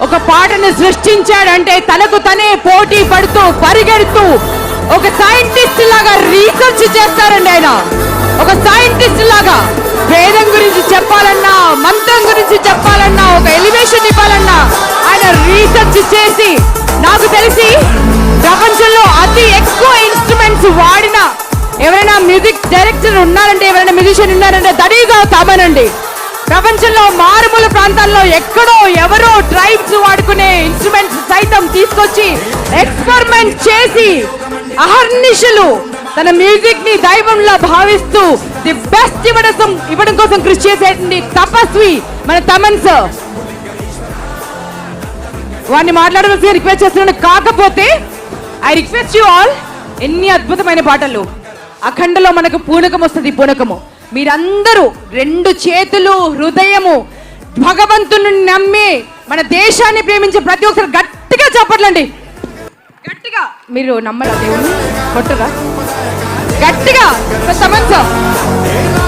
ఒక పాటను సృష్టించాడంటే తనకు తనే పోటీ పడుతూ పరిగెడుతూ ఒక సైంటిస్ట్ లాగా రీసెర్చ్ చేస్తారండి ఆయన. ఒక సైంటిస్ట్ లాగా వేదం గురించి చెప్పాలన్నా మంత్రం గురించి చెప్పాలన్నా ఒక ఎలివేషన్ ఇవ్వాలన్నా ఆయన రీసెర్చ్ చేసి నాకు తెలిసి ప్రపంచంలో అతి ఎక్కువ ఇన్స్ట్రుమెంట్స్ వాడిన ఎవరైనా మ్యూజిక్ డైరెక్టర్ ఉన్నారంటే ఎవరైనా మ్యూజిషియన్ ఉన్నారంటే దడీగా తమనండి ప్రపంచంలో మారుమూల ప్రాంతాల్లో ఎక్కడో ఎవరో ట్రైబ్స్ వాడుకునే ఇన్స్ట్రుమెంట్స్ సైతం తీసుకొచ్చి ఎక్స్పెరిమెంట్ చేసి అహర్నిశలు తన మ్యూజిక్ని దైవంలా భావిస్తూ ది బెస్ట్ ఇవ్వడం ఇవ్వడం కోసం కృషి చేసేటువంటి తపస్వి మన తమన్ సార్ వాడిని మాట్లాడవలసి రిక్వెస్ట్ చేస్తున్నాను. కాకపోతే ఐ రిక్వెస్ట్ యూ ఆల్ ఎన్ని అద్భుతమైన పాటలు. అఖండలో మనకు పూనకం వస్తుంది పూనకము. మీరందరూ రెండు చేతులు హృదయము భగవంతుని నమ్మి మన దేశాన్ని ప్రేమించే ప్రతి ఒక్కరు గట్టిగా చెప్పట్లండి. గట్టిగా. మీరు నమ్మరా దేవుని కొట్టరా? గట్టిగా. సమస్య